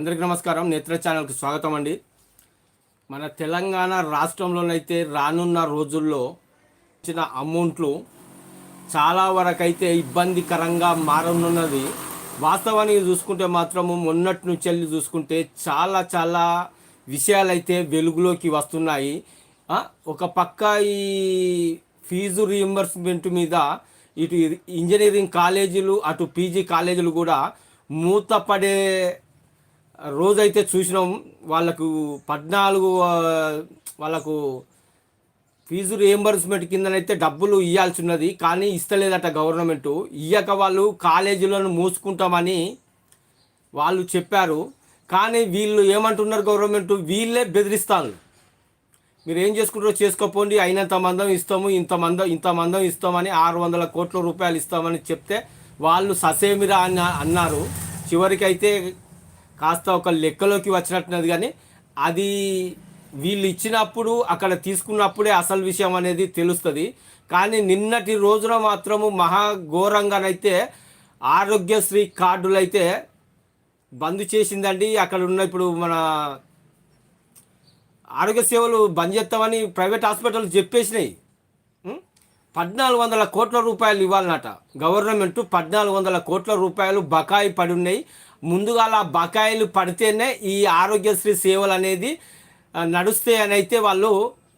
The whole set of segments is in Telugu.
అందరికీ నమస్కారం. నేత్ర ఛానల్కి స్వాగతం అండి. మన తెలంగాణ రాష్ట్రంలోనైతే రానున్న రోజుల్లో ఇచ్చిన అమౌంట్లు చాలా వరకైతే ఇబ్బందికరంగా మారనున్నది. వాస్తవానికి చూసుకుంటే మాత్రము మొన్నటి నుంచి వెళ్ళి చూసుకుంటే చాలా చాలా విషయాలైతే వెలుగులోకి వస్తున్నాయి. ఒక పక్క ఈ ఫీజు రీఎంబర్స్మెంట్ మీద ఇటు ఇంజనీరింగ్ కాలేజీలు అటు పీజీ కాలేజీలు కూడా మూతపడే రోజైతే చూసినాం వాళ్ళకు పద్నాలుగు వాళ్ళకు ఫీజు రియంబర్స్మెంట్ కిందనైతే డబ్బులు ఇవ్వాల్సి ఉన్నది కానీ ఇస్తలేదట గవర్నమెంట్ ఇయ్యక వాళ్ళు కాలేజీలను మూసుకుంటామని వాళ్ళు చెప్పారు. కానీ వీళ్ళు ఏమంటున్నారు గవర్నమెంట్ వీళ్ళే బెదిరిస్తారు మీరు ఏం చేసుకుంటారో చేసుకోపోండి అయినంత మందం ఇస్తాము ఇంత మందం ఇంత మందం ఇస్తామని ఆరు వందల కోట్ల రూపాయలు ఇస్తామని చెప్తే వాళ్ళు ససేమిరా అని అన్నారు. చివరికైతే కాస్త ఒక లెక్కలోకి వచ్చినట్టున్నది కానీ అది వీళ్ళు ఇచ్చినప్పుడు అక్కడ తీసుకున్నప్పుడే అసలు విషయం అనేది తెలుస్తుంది. కానీ నిన్నటి రోజున మాత్రము మహా ఘోరంగానైతే ఆరోగ్యశ్రీ కార్డులు అయితే బంద్ చేసిందండి. అక్కడ ఉన్న ఇప్పుడు మన ఆరోగ్య సేవలు బంద్ చేస్తామని ప్రైవేట్ హాస్పిటల్ చెప్పేసినాయి. పద్నాలుగు వందల కోట్ల రూపాయలు ఇవ్వాలన్నట. గవర్నమెంట్ పద్నాలుగు వందల కోట్ల రూపాయలు బకాయి పడి ఉన్నాయి ముందుగా అలా బకాయిలు పడితేనే ఈ ఆరోగ్యశ్రీ సేవలు అనేది ఆ, నడుస్తాయని అయితే వాళ్ళు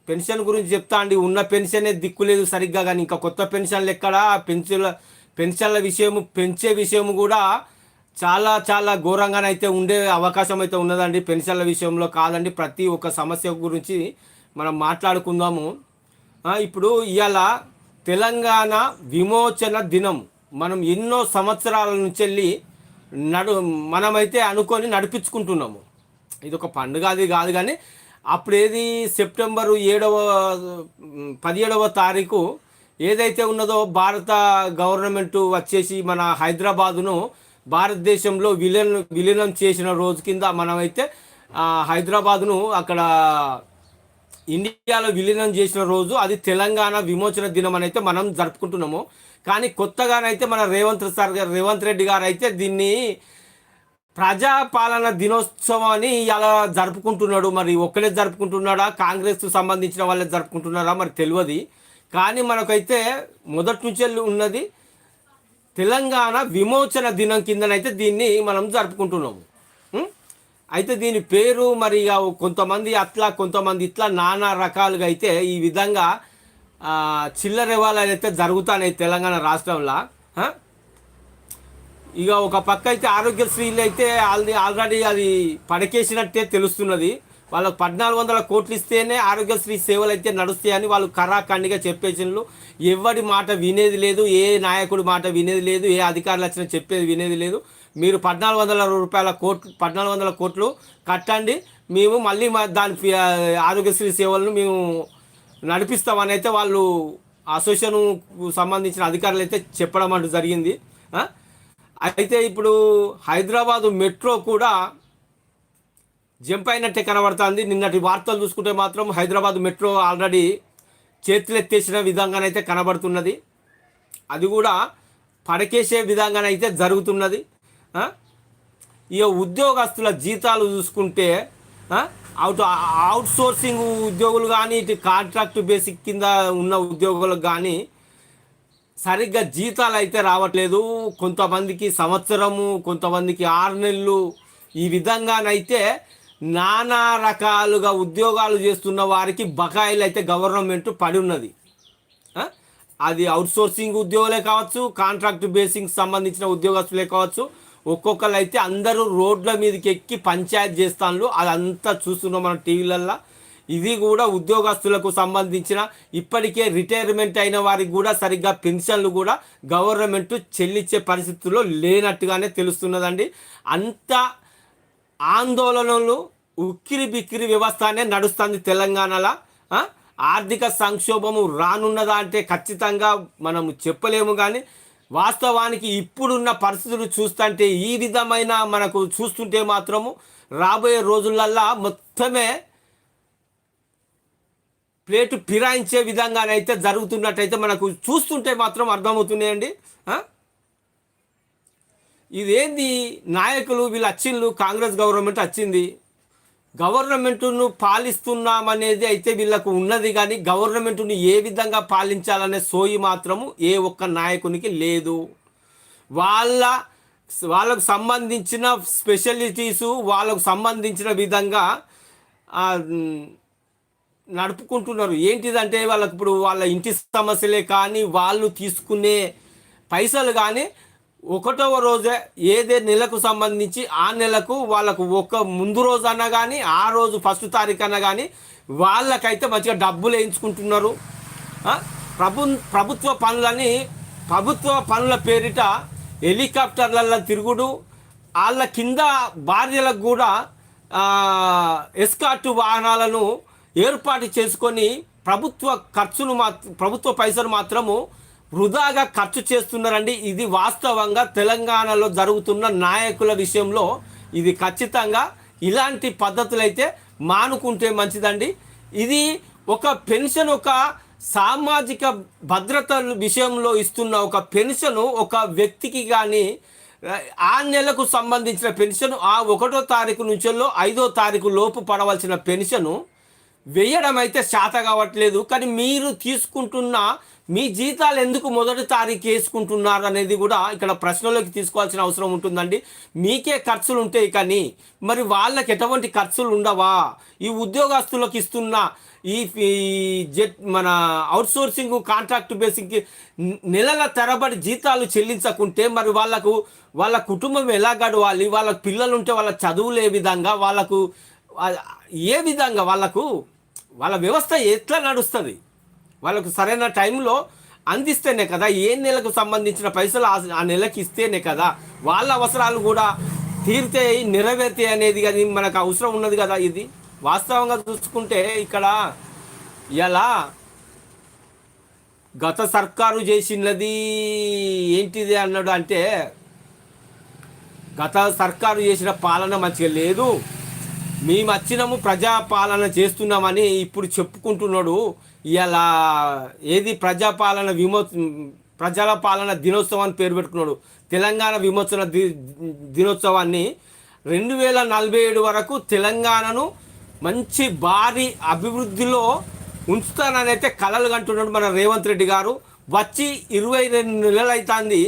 పెన్షన్ గురించి చెప్తా అండి. ఉన్న పెన్షనే దిక్కులేదు సరిగ్గా కానీ ఇంకా కొత్త పెన్షన్లు ఎక్కడ? పెన్షన్ల పెన్షన్ల విషయము పెంచే విషయము కూడా చాలా చాలా ఘోరంగానైతే ఉండే అవకాశం అయితే ఉన్నదండి. పెన్షన్ల విషయంలో కాదండి. ప్రతి ఒక్క సమస్య గురించి మనం మాట్లాడుకుందాము. ఇప్పుడు ఇవాళ తెలంగాణ విమోచన దినం. మనం ఎన్నో సంవత్సరాల నుంచి వెళ్ళి నడు మనమైతే అనుకొని నడిపించుకుంటున్నాము. ఇది ఒక పండుగ అది కాదు కానీ అప్పుడేది సెప్టెంబరు ఏడవ పదిహేడవ తారీఖు ఏదైతే ఉన్నదో భారత గవర్నమెంట్ వచ్చేసి మన హైదరాబాదును భారతదేశంలో విలీనం విలీనం చేసిన రోజు కింద మనమైతే హైదరాబాదును అక్కడ ఇండియాలో విలీనం చేసిన రోజు అది తెలంగాణ విమోచన దినం అని అయితే మనం జరుపుకుంటున్నాము. కానీ కొత్తగానైతే మన రేవంత్ సార్ గారు రేవంత్ రెడ్డి గారు అయితే దీన్ని ప్రజాపాలన దినోత్సవం అని ఇలా జరుపుకుంటున్నాడు. మరి ఒక్కడే జరుపుకుంటున్నాడా? కాంగ్రెస్కు సంబంధించిన వాళ్ళే జరుపుకుంటున్నారా? మరి తెలియదు కానీ మనకైతే మొదటి నుంచి ఉన్నది తెలంగాణ విమోచన దినం కిందనైతే దీన్ని మనం జరుపుకుంటున్నాము. అయితే దీని పేరు మరి ఇక కొంతమంది అట్లా కొంతమంది ఇట్లా నానా రకాలుగా అయితే ఈ విధంగా చిల్లర వ్యవహారాలు జరుగుతున్నాయి తెలంగాణ రాష్ట్రంలో. ఇక ఒక పక్క అయితే ఆరోగ్యశ్రీలు అయితే ఆల్రెడీ ఆల్రెడీ అది పడకేసినట్టే తెలుస్తున్నది. వాళ్ళకు పద్నాలుగు వందల కోట్లు ఇస్తేనే ఆరోగ్యశ్రీ సేవలు అయితే నడుస్తాయని వాళ్ళు కరాఖండిగా చెప్పేసినారు ఎవరి మాట వినేది లేదు ఏ నాయకుడి మాట వినేది లేదు ఏ అధికారులు వచ్చినా చెప్పేది వినేది లేదు. మీరు పద్నాలుగు వందల రూపాయల కోట్లు పద్నాలుగు వందల కోట్లు కట్టండి. మేము మళ్ళీ మా దాని ఆరోగ్యశ్రీ సేవలను మేము నడిపిస్తామని అయితే వాళ్ళు అసోసియేషన్ సంబంధించిన అధికారులు అయితే చెప్పడం అంటూ జరిగింది. అయితే ఇప్పుడు హైదరాబాదు మెట్రో కూడా జంప్ అయినట్టే కనబడుతుంది. నిన్నటి వార్తలు చూసుకుంటే మాత్రం హైదరాబాద్ మెట్రో ఆల్రెడీ చేతులెత్తేసిన విధంగానైతే కనబడుతున్నది. అది కూడా పడకేసే విధంగానైతే జరుగుతున్నది. ఇక ఉద్యోగస్తుల జీతాలు చూసుకుంటే అవుట్ అవుట్ సోర్సింగ్ ఉద్యోగులు కానీ ఇటు కాంట్రాక్ట్ బేసిక్ కింద ఉన్న ఉద్యోగులకు కానీ సరిగ్గా జీతాలు అయితే రావట్లేదు. కొంతమందికి సంవత్సరము కొంతమందికి ఆరు నెలలు. ఈ విధంగానైతే నానా రకాలుగా ఉద్యోగాలు చేస్తున్న వారికి బకాయిలు అయితే గవర్నమెంట్ పడి ఉన్నది. అది అది అవుట్సోర్సింగ్ ఉద్యోగులే కావచ్చు కాంట్రాక్ట్ బేసింగ్ సంబంధించిన ఉద్యోగస్తులే కావచ్చు ఒక్కొక్కరు అయితే అందరూ రోడ్ల మీదకి ఎక్కి పంచాయత్ చేస్తాను అదంతా చూస్తున్నాం మనం టీవీలల్లో. ఇది కూడా ఉద్యోగస్తులకు సంబంధించిన ఇప్పటికే రిటైర్మెంట్ అయిన వారికి కూడా సరిగ్గా పెన్షన్లు కూడా గవర్నమెంట్ చెల్లించే పరిస్థితుల్లో లేనట్టుగానే తెలుస్తున్నదండి. అంత ఆందోళనలు ఉక్కిరి బిక్కిరి వ్యవస్థనే నడుస్తుంది తెలంగాణలో. ఆర్థిక సంక్షోభము రానున్నదా అంటే ఖచ్చితంగా మనము చెప్పలేము కానీ వాస్తవానికి ఇప్పుడున్న పరిస్థితులు చూస్తుంటే ఈ విధమైన మనకు చూస్తుంటే మాత్రము రాబోయే రోజులల్లా మొత్తమే ప్లేటు ఫిరాయించే విధంగానైతే జరుగుతున్నట్టయితే మనకు చూస్తుంటే మాత్రం అర్థమవుతున్నాయండి. ఇదేంది? నాయకులు వీళ్ళు వచ్చిండ్రు కాంగ్రెస్ గవర్నమెంట్ వచ్చింది గవర్నమెంట్ను పాలిస్తున్నామనేది అయితే వీళ్ళకు ఉన్నది కానీ గవర్నమెంట్ను ఏ విధంగా పాలించాలనే సోయి మాత్రము ఏ ఒక్క నాయకునికి లేదు. వాళ్ళ వాళ్ళకు సంబంధించిన స్పెషలిటీసు వాళ్ళకు సంబంధించిన విధంగా నడుపుకుంటున్నారు. ఏంటిదంటే వాళ్ళకి ఇప్పుడు వాళ్ళ ఇంటి సమస్యలే కానీ వాళ్ళు తీసుకునే పైసలు కానీ ఒకటవ రోజే ఏదే నెలకు సంబంధించి ఆ నెలకు వాళ్ళకు ఒక ముందు రోజు అన్నా కానీ ఆ రోజు ఫస్ట్ తారీఖు అన్నా కానీ వాళ్ళకైతే మంచిగా డబ్బులు వేయించుకుంటున్నారు. ప్రభు ప్రభుత్వ పనులని ప్రభుత్వ పనుల పేరిట హెలికాప్టర్లలో తిరుగుడు వాళ్ళ కింద భార్యలకు కూడా ఎస్కార్ట్ వాహనాలను ఏర్పాటు చేసుకొని ప్రభుత్వ ఖర్చును మా ప్రభుత్వ పైసలు మాత్రము వృధాగా ఖర్చు చేస్తున్నారండి. ఇది వాస్తవంగా తెలంగాణలో జరుగుతున్న నాయకుల విషయంలో ఇది ఖచ్చితంగా ఇలాంటి పద్ధతులు అయితే మానుకుంటే మంచిదండి. ఇది ఒక పెన్షన్ ఒక సామాజిక భద్రత విషయంలో ఇస్తున్న ఒక పెన్షన్ ఒక వ్యక్తికి కానీ ఆ నెలకు సంబంధించిన పెన్షన్ ఆ ఒకటో తారీఖు నుంచెల్లో ఐదో తారీఖు లోపు పడవలసిన పెన్షను వేయడం అయితే శాత కావట్లేదు కానీ మీరు తీసుకుంటున్న మీ జీతాలు ఎందుకు మొదటి తారీఖు వేసుకుంటున్నారు అనేది కూడా ఇక్కడ ప్రశ్నలోకి తీసుకోవాల్సిన అవసరం ఉంటుందండి. మీకే ఖర్చులు ఉంటాయి కానీ మరి వాళ్ళకి ఎటువంటి ఖర్చులు ఉండవా? ఈ ఉద్యోగస్తులకు ఇస్తున్న ఈ ఈ జెట్ మన అవుట్సోర్సింగ్ కాంట్రాక్ట్ బేసింగ్కి నెలల తరబడి జీతాలు చెల్లించకుంటే మరి వాళ్ళకు వాళ్ళ కుటుంబం ఎలా గడవాలి? వాళ్ళ పిల్లలు ఉంటే వాళ్ళ చదువులు ఏ విధంగా? వాళ్ళకు ఏ విధంగా వాళ్ళకు వాళ్ళ వ్యవస్థ ఎట్లా నడుస్తుంది? వాళ్ళకు సరైన టైంలో అందిస్తేనే కదా ఏ నెలకు సంబంధించిన పైసలు ఆ- ఆ నెలకి ఇస్తేనే కదా వాళ్ళ అవసరాలు కూడా తీరితే నెరవేర్తే అనేది కానీ మనకు అవసరం ఉన్నది కదా ఇది. వాస్తవంగా చూసుకుంటే ఇక్కడ ఇలా గత సర్కారు చేసినది ఏంటిది అన్నాడు అంటే గత సర్కారు చేసిన పాలన మంచిగా లేదు. మేము వచ్చినాము ప్రజాపాలన చేస్తున్నామని ఇప్పుడు చెప్పుకుంటున్నాడు. ఇలా ఏది ప్రజాపాలన విమో ప్రజల పాలన దినోత్సవాన్ని పేరు పెట్టుకున్నాడు. తెలంగాణ విమోచన ది దినోత్సవాన్ని రెండు వేల నలభై ఏడు వరకు తెలంగాణను మంచి భారీ అభివృద్ధిలో ఉంచుతానని అయితే కలలు కంటున్నాడు మన రేవంత్ రెడ్డి గారు. వచ్చి ఇరవై రెండు నెలలు అవుతుంది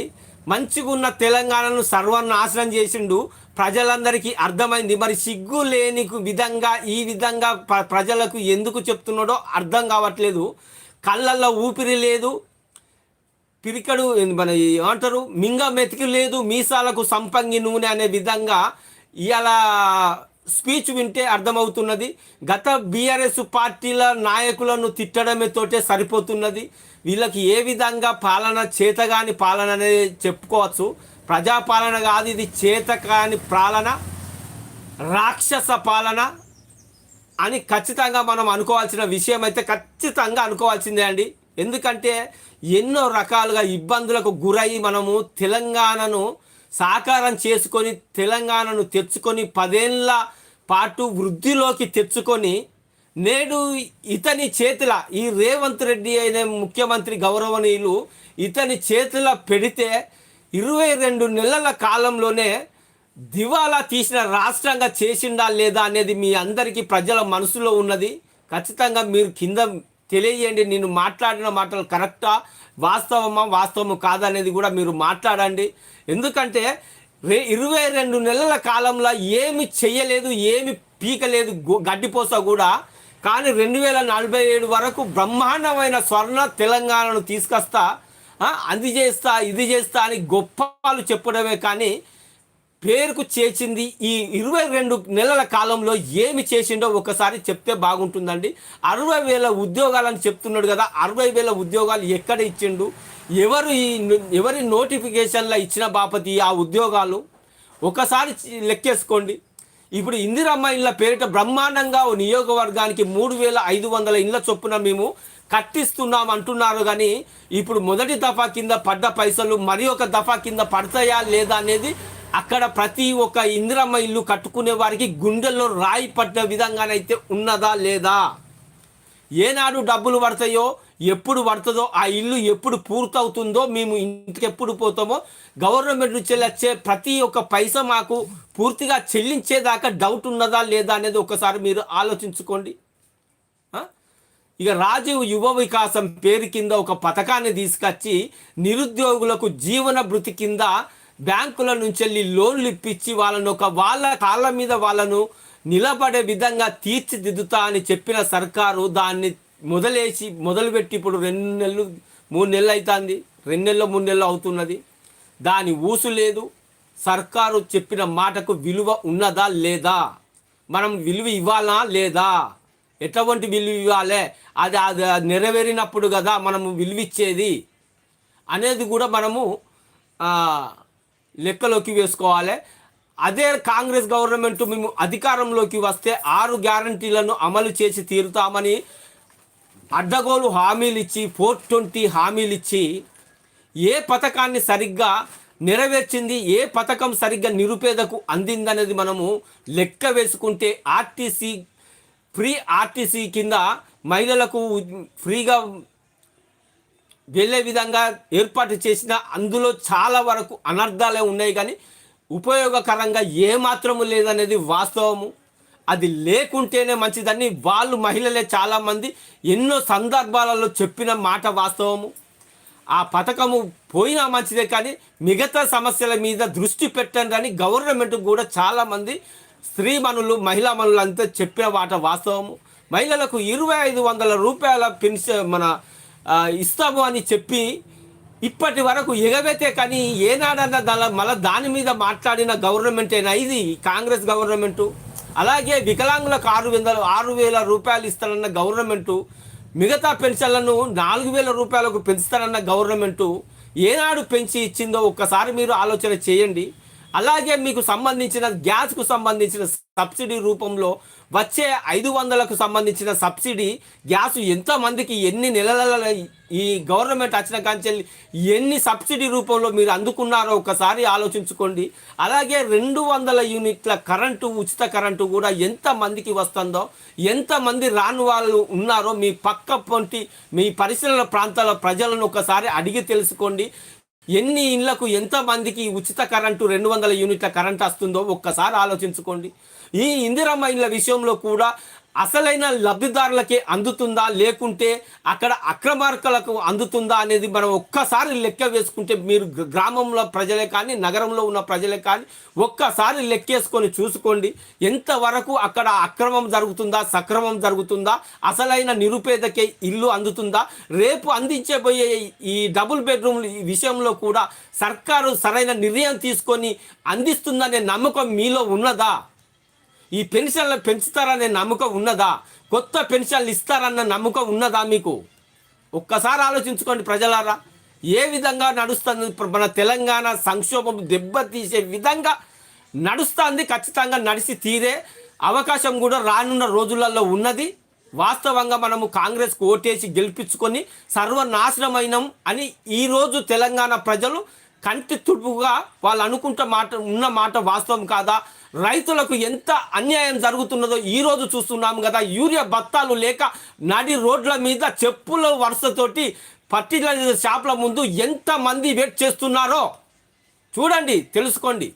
మంచిగా ఉన్న తెలంగాణను సర్వనాశనం చేసిండు. ప్రజలందరికీ అర్థమైంది. మరి సిగ్గు లేని విధంగా ఈ విధంగా ప్రజలకు ఎందుకు చెప్తున్నాడో అర్థం కావట్లేదు. కళ్ళల్లో ఊపిరి లేదు. పిరికడు మన ఏమంటారు? మింగ మెతికి లేదు. మీసాలకు సంపంగి నూనె అనే విధంగా ఇలా స్పీచ్ వింటే అర్థమవుతున్నది. గత బీఆర్ఎస్ పార్టీల నాయకులను తిట్టడమే తోటే సరిపోతున్నది. వీళ్ళకి ఏ విధంగా పాలన చేతగాని పాలన అనేది చెప్పుకోవచ్చు. ప్రజాపాలన కాదు ఇది చేతకాని పాలన రాక్షస పాలన అని ఖచ్చితంగా మనం అనుకోవాల్సిన విషయం అయితే ఖచ్చితంగా అనుకోవాల్సిందే అండి. ఎందుకంటే ఎన్నో రకాలుగా ఇబ్బందులకు గురై మనము తెలంగాణను సాకారం చేసుకొని తెలంగాణను తెచ్చుకొని పదేళ్ళ పాటు వృద్ధిలోకి తెచ్చుకొని నేడు ఇతని చేతుల ఈ రేవంత్ రెడ్డి అనే ముఖ్యమంత్రి గౌరవనీయులు ఇతని చేతుల పెడితే ఇరవై రెండు నెలల కాలంలోనే దివాలా తీసిన రాష్ట్రంగా చేసిందా లేదా అనేది మీ అందరికీ ప్రజల మనసులో ఉన్నది. ఖచ్చితంగా మీరు కింద తెలియజేయండి. నేను మాట్లాడిన మాటలు కరెక్టా? వాస్తవమా? వాస్తవము కాదనేది కూడా మీరు మాట్లాడండి. ఎందుకంటే రే ఇరవై రెండు నెలల కాలంలో ఏమి చెయ్యలేదు ఏమి పీకలేదు గు- గడ్డిపోస కూడా. కానీ రెండు వేల నలభై ఏడు వరకు బ్రహ్మాండమైన స్వర్ణ తెలంగాణను తీసుకొస్తా అది చేస్తా ఇది చేస్తా అని గొప్పలు చెప్పడమే కానీ పేరుకు చేసింది ఈ ఇరవై రెండు నెలల కాలంలో ఏమి చేసిండో ఒకసారి చెప్తే బాగుంటుందండి. అరవై వేల ఉద్యోగాలని చెప్తున్నాడు కదా అరవై వేల ఉద్యోగాలు ఎక్కడ ఇచ్చిండు? ఎవరు ఈ ఎవరి నోటిఫికేషన్లో ఇచ్చిన బాపతి ఆ ఉద్యోగాలు? ఒకసారి లెక్కేసుకోండి. ఇప్పుడు ఇందిరమ్మ ఇళ్ళ పేరిట బ్రహ్మాండంగా ఓ నియోగవర్గానికి మూడు వేల ఐదు వందల ఇళ్ళ చొప్పున మేము కట్టిస్తున్నాం అంటున్నారు కానీ ఇప్పుడు మొదటి దఫా కింద పడ్డ పైసలు మరి ఒక దఫా కింద పడతాయా లేదా అనేది అక్కడ ప్రతి ఒక్క ఇందిరమ్మ ఇల్లు కట్టుకునే వారికి గుండెల్లో రాయి పడ్డ విధంగానైతే ఉన్నదా లేదా? ఏనాడు డబ్బులు పడతాయో ఎప్పుడు పడుతుందో ఆ ఇల్లు ఎప్పుడు పూర్తవుతుందో మేము ఇంటికి ఎప్పుడు పోతామో గవర్నమెంట్ నుంచి వచ్చే ప్రతి ఒక్క పైసా మాకు పూర్తిగా చెల్లించేదాకా డౌట్ ఉన్నదా లేదా అనేది ఒకసారి మీరు ఆలోచించుకోండి. ఇక రాజీవ్ యువ వికాసం పేరు కింద ఒక పథకాన్ని తీసుకొచ్చి నిరుద్యోగులకు జీవన భృతి కింద బ్యాంకుల నుంచి వెళ్ళి లోన్లు ఇప్పించి వాళ్ళను ఒక వాళ్ళ కాళ్ళ మీద వాళ్ళను నిలబడే విధంగా తీర్చిదిద్దుతా అని చెప్పిన సర్కారు దాన్ని మొదలేసి మొదలుపెట్టి ఇప్పుడు రెండు నెలలు మూడు నెలలు అవుతుంది రెండు నెలలు మూడు నెలలు అవుతున్నది. దాని ఊసు లేదు. సర్కారు చెప్పిన మాటకు విలువ ఉన్నదా లేదా? మనం విలువ ఇవ్వాలా లేదా? ఎటువంటి విలువ ఇవ్వాలి? అది అది నెరవేరినప్పుడు కదా మనము విలువిచ్చేది? అనేది కూడా మనము లెక్కలోకి వేసుకోవాలి. అదే కాంగ్రెస్ గవర్నమెంట్ మేము అధికారంలోకి వస్తే ఆరు గ్యారంటీలను అమలు చేసి తీరుతామని అడ్డగోలు హామీలు ఇచ్చి ఫోర్ ట్వంటీ హామీలు ఇచ్చి ఏ పథకాన్ని సరిగ్గా నెరవేర్చింది ఏ పథకం సరిగ్గా నిరుపేదకు అందిందనేది మనము లెక్క వేసుకుంటే ఆర్టీసీ ఫ్రీ ఆర్టీసీ కింద మహిళలకు ఫ్రీగా వెళ్ళే విధంగా ఏర్పాటు చేసిన అందులో చాలా వరకు అనర్థాలే ఉన్నాయి కానీ ఉపయోగకరంగా ఏమాత్రము లేదనేది వాస్తవము. అది లేకుంటేనే మంచిదని వాళ్ళు మహిళలే చాలామంది ఎన్నో సందర్భాలలో చెప్పిన మాట వాస్తవము. ఆ పథకము పోయినా మంచిదే కానీ మిగతా సమస్యల మీద దృష్టి పెట్టండి అని గవర్నమెంట్ కూడా చాలామంది స్త్రీమణులు మహిళా మనులు అంతా వాట మాట వాస్తవము. మహిళలకు ఇరవై ఐదు వందల రూపాయల పెన్షన్ మన ఇస్తాము అని చెప్పి ఇప్పటి వరకు ఎగవేతే కానీ ఏనాడన్నా దాని మళ్ళీ దాని మీద మాట్లాడిన గవర్నమెంటేనా ఇది కాంగ్రెస్ గవర్నమెంటు. అలాగే వికలాంగులకు ఆరు వందలు ఆరు వేల రూపాయలు ఇస్తానన్న గవర్నమెంటు. మిగతా పెన్షన్లను నాలుగు వేల రూపాయలకు పెంచుతానన్న గవర్నమెంటు. ఏనాడు పెంచి ఇచ్చిందో ఒక్కసారి మీరు ఆలోచన చేయండి. అలాగే మీకు సంబంధించిన గ్యాస్కు సంబంధించిన సబ్సిడీ రూపంలో వచ్చే ఐదు వందలకు సంబంధించిన సబ్సిడీ గ్యాస్ ఎంతమందికి ఎన్ని నెలల ఈ గవర్నమెంట్ వచ్చిన కాంచెల్లి ఎన్ని సబ్సిడీ రూపంలో మీరు అందుకున్నారో ఒకసారి ఆలోచించుకోండి. అలాగే రెండు వందల యూనిట్ల కరెంటు ఉచిత కరెంటు కూడా ఎంతమందికి వస్తుందో ఎంతమంది రాని వాళ్ళు ఉన్నారో మీ పక్క పొంటి మీ పరిసర ప్రాంతాల ప్రజలను ఒకసారి అడిగి తెలుసుకోండి. ఎన్ని ఇళ్ళకు ఎంతమందికి ఉచిత కరెంటు రెండు వందల యూనిట్ల కరెంట్ వస్తుందో ఒక్కసారి ఆలోచించుకోండి. ఈ ఇందిరమ్మ ఇళ్ళ విషయంలో కూడా అసలైన లబ్ధిదారులకే అందుతుందా? లేకుంటే అక్కడ అక్రమార్కులకు అందుతుందా అనేది మనం ఒక్కసారి లెక్క వేసుకుంటే మీరు గ్రామంలో ప్రజలే కానీ నగరంలో ఉన్న ప్రజలే కానీ ఒక్కసారి లెక్కేసుకొని చూసుకోండి. ఎంతవరకు అక్కడ అక్రమం జరుగుతుందా సక్రమం జరుగుతుందా? అసలైన నిరుపేదకే ఇల్లు అందుతుందా? రేపు అందించబోయే ఈ డబుల్ బెడ్రూమ్ విషయంలో కూడా సర్కారు సరైన నిర్ణయం తీసుకొని అందిస్తుందనే నమ్మకం మీలో ఉన్నదా? ఈ పెన్షన్లు పెంచుతారనే నమ్మకం ఉన్నదా? కొత్త పెన్షన్లు ఇస్తారన్న నమ్మకం ఉన్నదా మీకు? ఒక్కసారి ఆలోచించుకోండి ప్రజలారా. ఏ విధంగా నడుస్తుంది మన తెలంగాణ సంక్షోభం దెబ్బతీసే విధంగా నడుస్తుంది ఖచ్చితంగా నడిచి తీరే అవకాశం కూడా రానున్న రోజులలో ఉన్నది. వాస్తవంగా మనము కాంగ్రెస్కు ఓటేసి గెలిపించుకొని సర్వనాశనమైనం అని ఈరోజు తెలంగాణ ప్రజలు కంటి తుడుపుగా వాళ్ళు అనుకుంటే మాట ఉన్న మాట వాస్తవం కాదా? రైతులకు ఎంత అన్యాయం జరుగుతున్నదో ఈ రోజు చూస్తున్నాం కదా. యూరియా బత్తాలు లేక నడి రోడ్ల మీద చెప్పుల వరుసతోటి పర్టికులర్ షాప్ల ముందు ఎంతమంది వెయిట్ చేస్తున్నారో చూడండి తెలుసుకోండి.